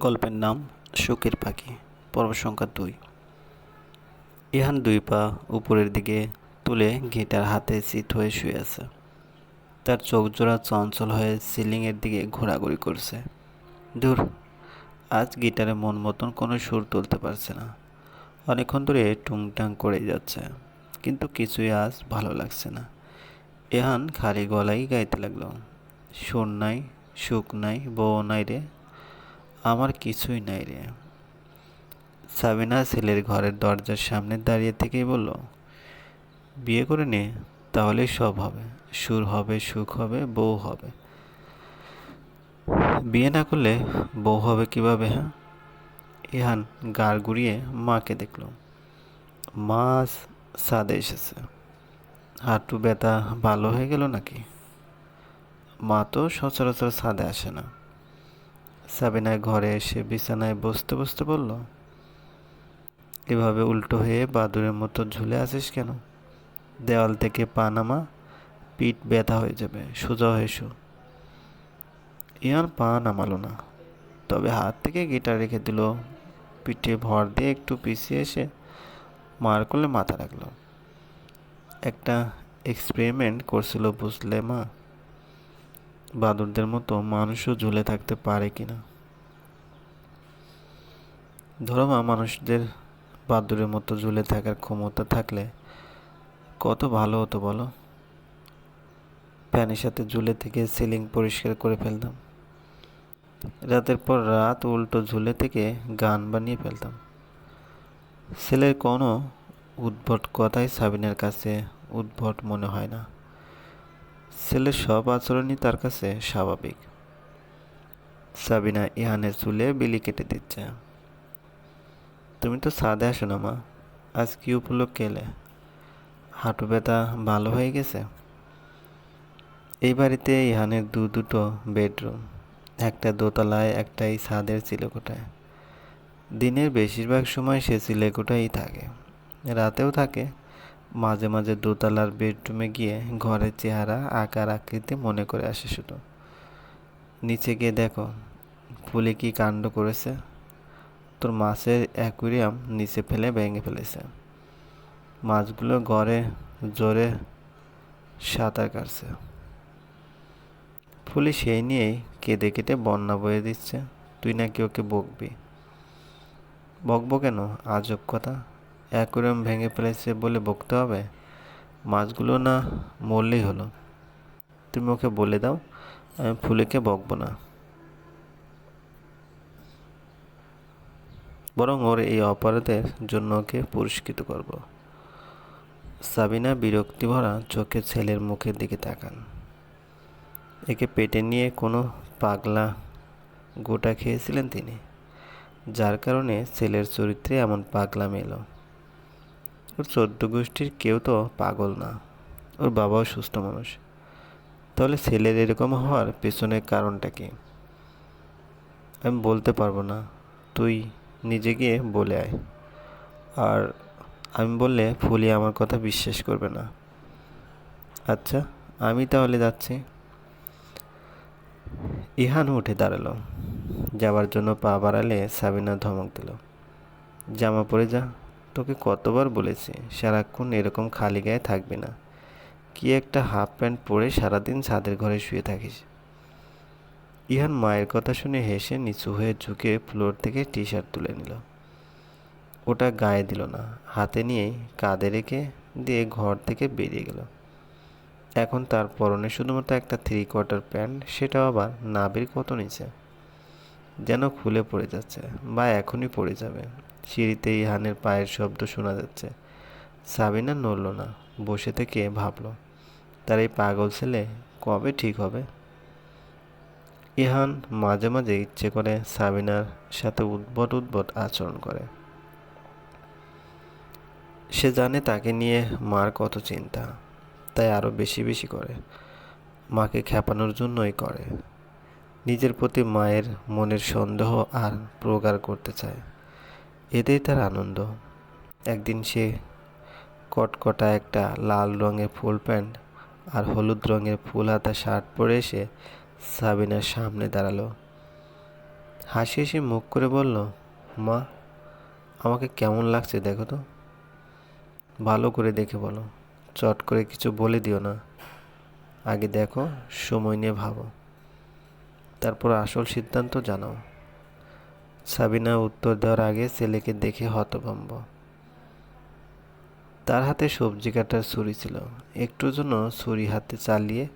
গল্পের নাম শোকের পাখি পর্ব সংখ্যা দুই। ইহান দুই পা উপরের দিকে তুলে গিটার হাতে চিত হয়ে শুয়ে আছে। তার চোখ জোড়া চঞ্চল হয়ে সিলিংয়ের দিকে ঘোরাঘুরি করছে। দূর, আজ গিটারে মন মতন কোনো সুর তুলতে পারছে না। অনেকক্ষণ ধরে টুংটাং করে যাচ্ছে, কিন্তু কিছুই আজ ভালো লাগছে না। এহান খালি গলায় গাইতে লাগল, সুর নাই, সুখ নাই, বউ নাই রে। আমার কিছুই নাই রে। সাবিনা ছেলের ঘরের দরজার সামনে দাঁড়িয়ে থেকেই বলল, বিয়ে করে নে, তাহলেই সব হবে। সুর হবে, সুখ হবে, বউ হবে। বিয়ে না করলে বউ হবে কীভাবে হ্যাঁ? ইহান গাড় গুড়িয়ে মাকে দেখল। মা সাদে এসেছে। হাঁটু ব্যথা ভালো হয়ে গেল নাকি? মা তো সচরাচর সাদে আসে না। সাবিনা ঘরে এসে বিছানায় বসতে বসতে বলল, এভাবে উল্টো হয়ে বাদুরের মতো ঝুলে আসিস কেন? দেওয়াল থেকে পা নামা, পিঠ ব্যথা হয়ে যাবে। সোজা হয়ে শো। ইয়ান পা নামালো না, তবে হাত থেকে গিটার রেখে দিল। পিঠে ভর দিয়ে একটু পিছিয়ে এসে মার করলে মাথা রাখল। একটা এক্সপেরিমেন্ট করছিল বুঝলে মা? বাদুরদের মতো মানুষও ঝুলে থাকতে পারে কিনা? ধরো মা, মানুষদের বাদুরের মতো ঝুলে থাকার ক্ষমতা থাকলে কত ভালো হতো বলো? ফ্যানের সাথে ঝুলে থেকে সিলিং পরিষ্কার করে ফেলতাম। রাতের পর রাত উল্টো ঝুলে থেকে গান বানিয়ে ফেলতাম। ছেলের কোনো উদ্ভট কথাই সাবিনের কাছে উদ্ভট মনে হয় না। ছেলের সব আচরণই তার কাছে স্বাভাবিক। সাবিনা ইহানের চুলে বিলি কেটে দিচ্ছে। তুমি তো সাদে আসো না, মা। আজ কি উপলক্ষে এলে? হাঁটু ব্যথা ভালো হয়ে গেছে? এই বাড়িতে ইহানের দু দুটো বেডরুম, একটা দোতলায়, একটাই ছাদের চিলেকোঠায় দিনের বেশিরভাগ সময় সে চিলেকোঠাই থাকে। রাতেও থাকে মাঝে মাঝে দোতলার বেডরুমে গিয়ে ঘরের চেহারা, আকার, আকৃতি মনে করে আসে শুধু। নিচে গিয়ে দেখো, ফুলে কি কাণ্ড করেছে? তোর মাছের অ্যাকুরিয়াম নিচে ফেলে ভেঙে ফেলেছে। মাছগুলো ঘরে জোরে সাঁতার কাটছে। ফুলি সেই নিয়েই কেঁদে কেটে বন্যা বয়ে দিচ্ছে। তুই নাকি ওকে বকবি? বকবো কেন? আজব কথা। অ্যাকুরিয়াম ভেঙে ফেলেছে বলে বকতে হবে? মাছগুলো না মরলেই হলো। তুমি ওকে বলে দাও, আমি ফুলেকে বকবো না। বরং ওর এই অপরাধের জন্য ওকে পুরস্কৃত করব। সাবিনা বিরক্তি ভরা চোখে ছেলের মুখের দিকে তাকান। একে পেটে নিয়ে কোনো পাগলা গোটা খেয়েছিলেন তিনি, যার কারণে ছেলের চরিত্রে এমন পাগলা মেলো ওর চোদ্দ গোষ্ঠীর কেউ তো পাগল না। ওর বাবাও সুস্থ মানুষ। তাহলে ছেলের এরকম হওয়ার পেছনের কারণটা কি? আমি বলতে পারব না। তুই নিজে গিয়ে বলে আয়। আর আমি বললে ফুলি আমার কথা বিশ্বাস করবে না। আচ্ছা আমি তাহলে যাচ্ছি। ইহান উঠে দাঁড়াল। যাওয়ার জন্য পা বাড়ালে সাবিনা ধমক দিল। জামা পরে যা। তোকে কতবার বলেছি, সারাক্ষণ এরকম খালি গায়ে থাকবি না। কি একটা হাফ প্যান্ট পরে সারাদিন ছাদের ঘরে শুয়ে থাকিস। ইহান মায়ের কথা শুনে হেসে নিচু হয়ে ঝুঁকে ফ্লোর থেকে টি শার্ট তুলে নিল। ওটা গায়ে দিল না, হাতে নিয়েই কাঁধে রেখে দিয়ে ঘর থেকে বেরিয়ে গেল। এখন তার পরনে শুধুমাত্র একটা থ্রি কোয়ার্টার প্যান্ট সেটাও আবার নাবির কত নিচে? যেন খুলে পড়ে যাচ্ছে বা এখনই পড়ে যাবে। সিঁড়িতে ইহানের পায়ের শব্দ শোনা যাচ্ছে। সাবিনা নড়ল না, বসে থেকে ভাবল, তার এই পাগল ছেলে কবে ঠিক হবে? ইহান মাঝে মাঝে ইচ্ছে করে সাবিনার সাথে উদ্ভট উদ্ভট আচরণ করে। সে জানে তাকে নিয়ে মার কত চিন্তা, তাই আরও বেশি বেশি করে। মাকে খেপানোর জন্যই করে। নিজের প্রতি মায়ের মনের সন্দেহ আর প্রগার করতে চায়। এতেই তার আনন্দ। একদিন সে কটকটা একটা লাল রঙের ফুল প্যান্ট আর হলুদ রঙের ফুল হাতা শার্ট পরে এসে সাবিনার সামনে দাঁড়াল। হাসি হাসি মুখ করে বলল, মা, আমাকে কেমন লাগছে দেখো তো। ভালো করে দেখে বলো। চট করে কিছু বলে দিও না। আগে দেখো, সময় নিয়ে ভাবো। তারপর আসল সিদ্ধান্ত জানাও সাবিনা উত্তর দেওয়ার আগে ছেলেকে দেখে হতভম্ব। তার হাতে সবজি কাটার ছুরি ছিল। একটু জন্য ছুরি হাতে চালিয়ে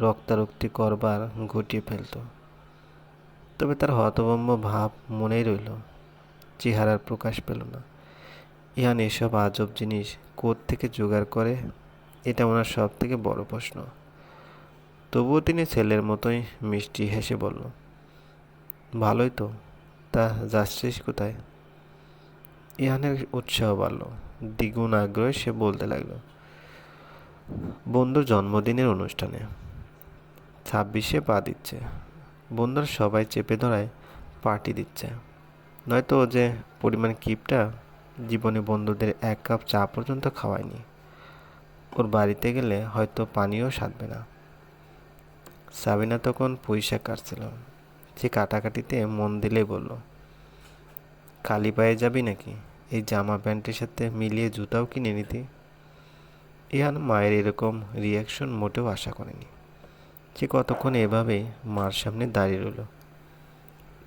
রক্তারক্তি করবার ঘটিয়ে ফেলত। তবে তার হতভম্ব ভাব মনেই রইল। চেহারার প্রকাশ পেল না। ইহান এসব আজব জিনিস থেকে জোগাড় করে? এটা ওনার সব থেকে বড় প্রশ্ন। তবুও তিনি ছেলের মতোই মিষ্টি হেসে বলল, ভালোই তো, তা যাচ্ছিস কোথায়? ইহানের উৎসাহ বাড়ল, দ্বিগুণ আগ্রহে সে বলতে লাগল, বন্ধুর জন্মদিনের অনুষ্ঠানে। ছাব্বিশে পা দিচ্ছে। বন্ধুরা সবাই চেপে ধরায় পার্টি দিচ্ছে। নয়তো যে পরিমাণ কিপটা, জীবনে বন্ধুদের এক কাপ চা পর্যন্ত খাওয়ায়নি। ওর বাড়িতে গেলে হয়তো পানিও সাধবে না। সাবিনা তখন পয়সা কাটছিল। সে কাটাকাটিতে মন দিলেই বলল খালি পায়ে যাবি নাকি? এই জামা প্যান্টের সাথে মিলিয়ে জুতাও কিনে নিতি। ইহান মায়ের এরকম রিয়াকশন মোটেও আশা করেনি। সে কতক্ষণ এভাবেই মার সামনে দাঁড়িয়ে রইল।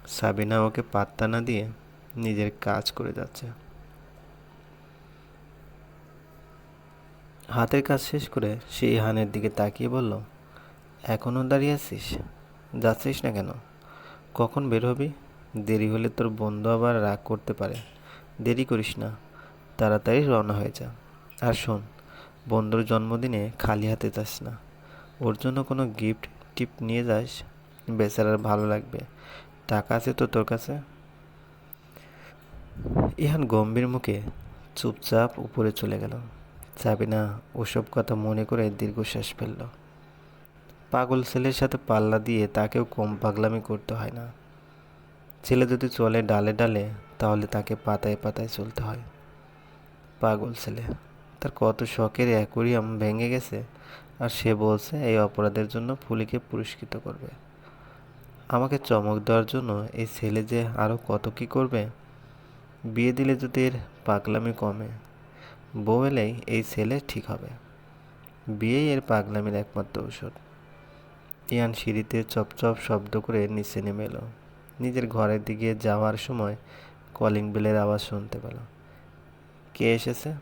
সাবিনা ওকে পাত্তা না দিয়ে নিজের কাজ করে যাচ্ছে। হাতের কাজ শেষ করে সে ইহানের দিকে তাকিয়ে বলল এখনও দাঁড়িয়ে আছিস? যাচ্ছিস না কেন? কখন বের হবি? দেরি হলে তোর বন্ধু আবার রাগ করতে পারে। দেরি করিস না। তাড়াতাড়ি রওনা হয়ে যা। আর শোন, বন্ধুর জন্মদিনে খালি হাতে যাস না। ওর জন্য কোনো গিফট টিপ নিয়ে যাস? বেচারার ভালো লাগবে। টাকা আছে তো তোর কাছে? ইহান গম্ভীর মুখে চুপচাপ উপরে চলে গেল। চাবি না ওসব কথা মনে করে দীর্ঘশ্বাস ফেলল। পাগল ছেলের সাথে পাল্লা দিয়ে তাকেও কম পাগলামি করতে হয় না। ছেলে যদি চলে ডালে ডালে, তাহলে তাকে পাতায় পাতায় চলতে হয়। পাগল ছেলে, তার কত শখের অ্যাকোরিয়াম ভেঙে গেছে, আর সে বলছে এই অপরাধের জন্য ফুলিকে পুরস্কৃত করবে। আমাকে চমক দেওয়ার জন্য এই ছেলে যে আরও কত কী করবে? বিয়ে দিলে যদি এর পাগলামি কমে, বউ এলেই এই ছেলে ঠিক হবে। বিয়েই এর পাগলামির একমাত্র ঔষধ। ইয়ান সিঁড়িতে চপচপ শব্দ করে নিচে নেমে এলো। নিজের ঘরের দিকে যাওয়ার সময় কলিং বেলের আওয়াজ শুনতে পেল। কে এসেছে?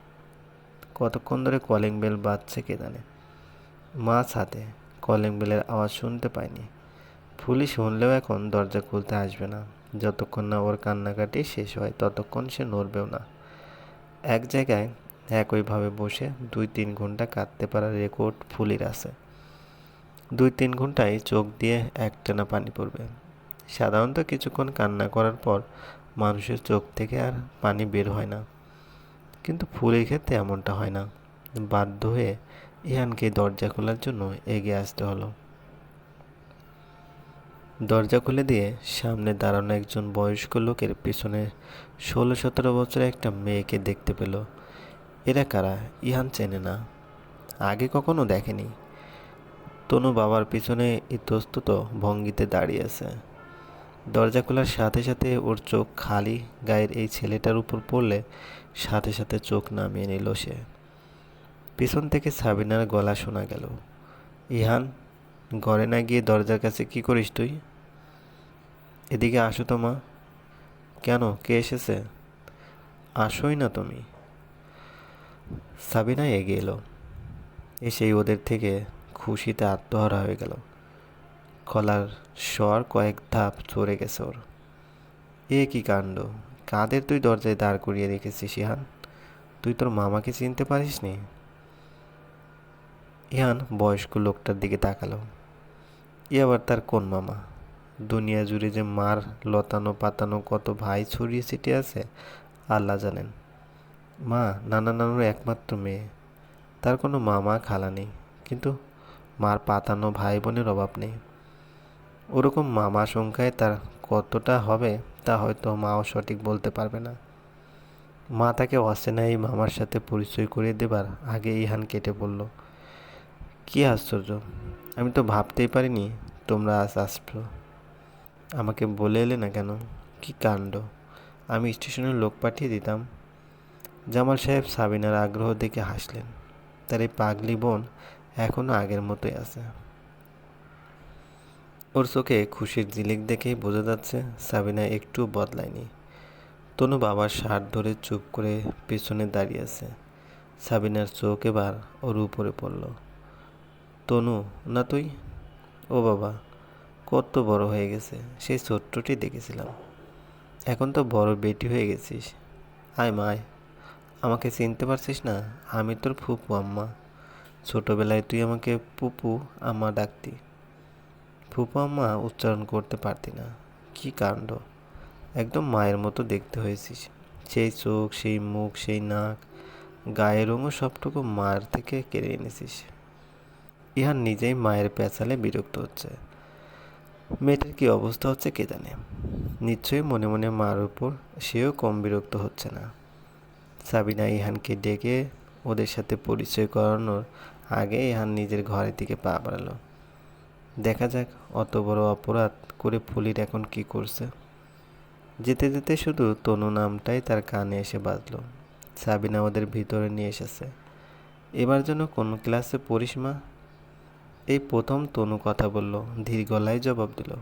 কতক্ষণ ধরে কলিং বেল বাজছে কে জানে। মাছ হাতে, কলিং বেলের আওয়াজ শুনতে পায়নি ফুলি শুনলেও এখন দরজা খুলতে আসবে না। যতক্ষণ না ওর কান্নাকাটি শেষ হয়, ততক্ষণ সে নড়বেও না। এক জায়গায় একইভাবে বসে দুই তিন ঘণ্টা কাঁদতে পারার রেকর্ড ফুলির আছে। দুই তিন ঘন্টায় চোখ দিয়ে একটানা পানি পড়বে। সাধারণত কিছুক্ষণ কান্না করার পর মানুষের চোখ থেকে আর পানি বের হয় না। কিন্তু ফুলের ক্ষেত্রে এমনটা হয় না। বাধ্য হয়ে ইহানকে দরজা খোলার জন্য এগিয়ে আসতে হলো। দরজা খুলে দিয়ে সামনে দাঁড়ানো একজন বয়স্ক লোকের পিছনে ষোলো সতেরো বছরের একটা মেয়েকে দেখতে পেল। এরা কারা? ইহান চেনে না। আগে কখনো দেখেনি। তনু বাবার পিছনে ইতস্তত ভঙ্গিতে দাঁড়িয়ে আছে। দরজা খোলার সাথে সাথে ওর চোখ খালি, গায়ের এই ছেলেটার উপর পড়লে সাথে সাথে চোখ নামিয়ে নিল সে। পিছন থেকে সাবিনার গলা শোনা গেল। ইহান, ঘরে না গিয়ে দরজার কাছে কি করিস তুই? এদিকে আসো তো মা। কেন? কে এসেছে? আসোই না তুমি। সাবিনা এগিয়ে এলো। এসেই ওদের থেকে খুশিতে আত্মহারা হয়ে গেল। কলার স্বর কয়েক ধাপ চড়ে গেছে ওর। এ কি কাণ্ড? কাদের তুই দরজায় দাঁড় করিয়ে রেখেছিস, ইহান? তুই তোর মামাকে চিনতে পারিস নি ইহান বয়স্ক লোকটার দিকে তাকালো। ই আবার তার কোন মামা? দুনিয়া জুড়ে যে মার লতানো পাতানো কত ভাই ছড়িয়ে ছিটিয়ে আছে, আল্লাহ জানেন। মা, নানা নানুর একমাত্র মেয়ে। তার কোনো মামা খালা নেই। কিন্তু মার পাতানো ভাই বোনের অভাব নেই। ওরকম মামা সংখ্যায় তার কতটা হবে, তা হয়তো মাও সঠিক বলতে পারবে না। মা তাকে অচেনা এই মামার সাথে পরিচয় করিয়ে দেবার আগে ইহান কেটে পড়ল কি আশ্চর্য, আমি তো ভাবতেই পারিনি তোমরা আজ আসছো আমাকে বলে এলে না কেন? কি কাণ্ড? আমি স্টেশনের লোক পাঠিয়ে দিতাম। জামাল সাহেব সাবিনার আগ্রহ দেখে হাসলেন। তার এই পাগলি বোন এখনও আগের মতোই আছে। ওর চোখে খুশির জিলিক দেখেই বোঝা যাচ্ছে সাবিনা একটু বদলায়নি। তনু বাবার শার্ট ধরে চুপ করে পেছনে দাঁড়িয়ে আছে। সাবিনার চোখ এবার ওর উপরে পড়ল। তনু, না তুই? ও বাবা, কত বড় হয়ে গেছে, সেই ছোট্টটি দেখেছিলাম। এখন তো বড় বেটি হয়ে গেছিস। আয় মায় আমাকে চিনতে পারছিস না, আমি তোর ফুপু আম্মা। ছোটবেলায় তুই আমাকে পুপু আম্মা ডাকতি। ফুপু আম্মা উচ্চারণ করতে পারতি না। কি কাণ্ড? একদম মায়ের মতো দেখতে হয়েছিস। সেই চোখ, সেই মুখ, সেই নাক, গায়ের রঙও সবটুকু মায়ের থেকে কেড়ে এনেছিস। ইহান নিজেই মায়ের পেঁচালে বিরক্ত হচ্ছে। মেয়েটার কি অবস্থা হচ্ছে কে জানে? নিশ্চয়ই মনে মনে মার উপর সেও কম বিরক্ত হচ্ছে না। সাবিনা ইহানকে ডেকে ওদের সাথে পরিচয় করানোর আগে ইহান নিজের ঘরের দিকে পা বাড়ালো। দেখা যাক অত বড় অপরাধ করে ফুলির এখন কি করছে। যেতে যেতে শুধু তনু নামটাই তার কানে এসে বাজলো। সাবিনা ওদের ভিতরে নিয়ে এসেছে। এবার যেন কোন ক্লাসে পড়িস মা? এই প্রথম তনু কথা বলল, ধীর গলায় জবাব দিল।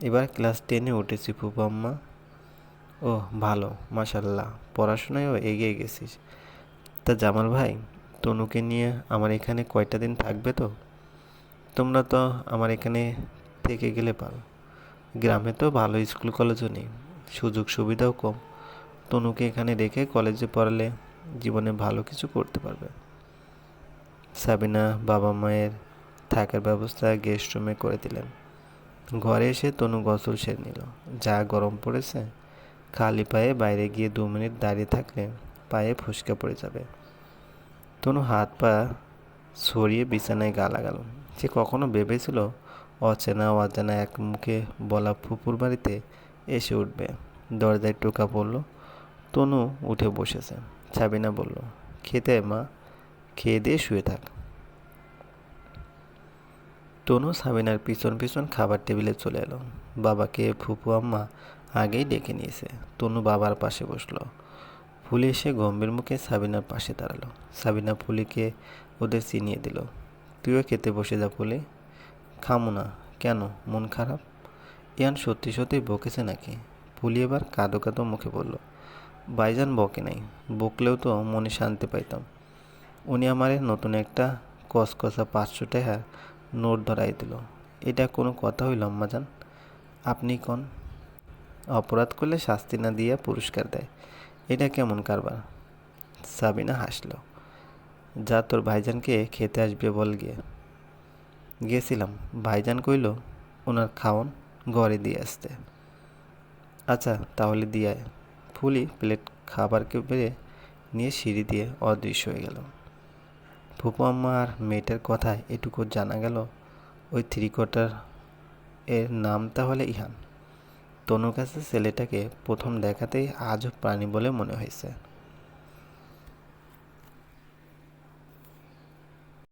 এবার ক্লাস টেনে উঠেছি ফুপাম্মা ও ভালো, মাশাল্লাহ, পড়াশোনায়ও এগিয়ে গেছিস। তা জামাল ভাই, তনুকে নিয়ে আমার এখানে কয়টা দিন থাকবে তো? তোমরা তো আমার এখানে থেকে গেলে পারো। গ্রামে তো ভালো স্কুল কলেজও নেই, সুযোগ সুবিধাও কম। তনুকে এখানে রেখে কলেজে পড়ালে জীবনে ভালো কিছু করতে পারবে। সাবিনা বাবা মায়ের থাকার ব্যবস্থা গেস্ট রুমে করে দিলেন। ঘরে এসে তনু গোসল সেরে নিল। যা গরম পড়েছে, খালি পায়ে বাইরে গিয়ে দু মিনিট দাঁড়িয়ে থাকলে পায়ে ফুসকা পড়ে যাবে। তনু হাত পা ছড়িয়ে বিছানায় গা লাগালো। সে কখনো ভেবেছিল, অচেনা অজানা এক মুখে বলা ফুপুর বাড়িতে এসে উঠবে। দরজায় টোকা পড়ল। তনু উঠে বসেছে। ছাবিনা বলল, খেতে মা, খেয়ে দিয়ে শুয়ে থাক। তনু সাবিনার পিছন পিছন খাবার টেবিলে চলে এলো। বাবাকে ফুপু আম্মা আগেই ডেকে নিয়েছে। তনু বাবার পাশে বসল। ফুলি এসে গম্ভীর মুখে সাবিনার পাশে দাঁড়াল। সাবিনা ফুলিকে ওদের চিনিয়ে দিল। তুইও খেতে বসে যা ফুলি। খামো না। কেন? মন খারাপ? ইয়ান, সত্যি সত্যি বকেছে নাকি? ফুলি এবার কাঁদো কাঁদো মুখে বলল বাইজান বকে নাই। বকলেও তো মনে শান্তি পাইতাম। উনি আমারে নতুন একটা কসকসা পাঁচশো টাকা নোট ধরাই দিল। এটা কোনো কথা হইল, আম্মাজান? আপনি কন? অপরাধ করলে শাস্তি না দিয়ে পুরস্কার দেয়। এটা কেমন কারবার? সাবিনা হাসল। যা তোর ভাইজানকে খেতে আসবে বল গিয়ে। গেছিলাম। ভাইজান কইল, ওনার খাওন ঘরে দিয়ে আসতে। আচ্ছা তাহলে দিয়ে ফুলি প্লেট খাবারকে বেড়ে নিয়ে সিঁড়ি দিয়ে অদৃশ্য হয়ে গেল। ফুপু আম্মা আর মেয়েটার কথায় এটুকু জানা গেল। ওই থ্রি কোয়ার্টার এর নাম তাহলে ইহান। তনুর কাছে ছেলেটাকে প্রথম দেখাতেই আজব প্রাণী বলে মনে হয়েছে।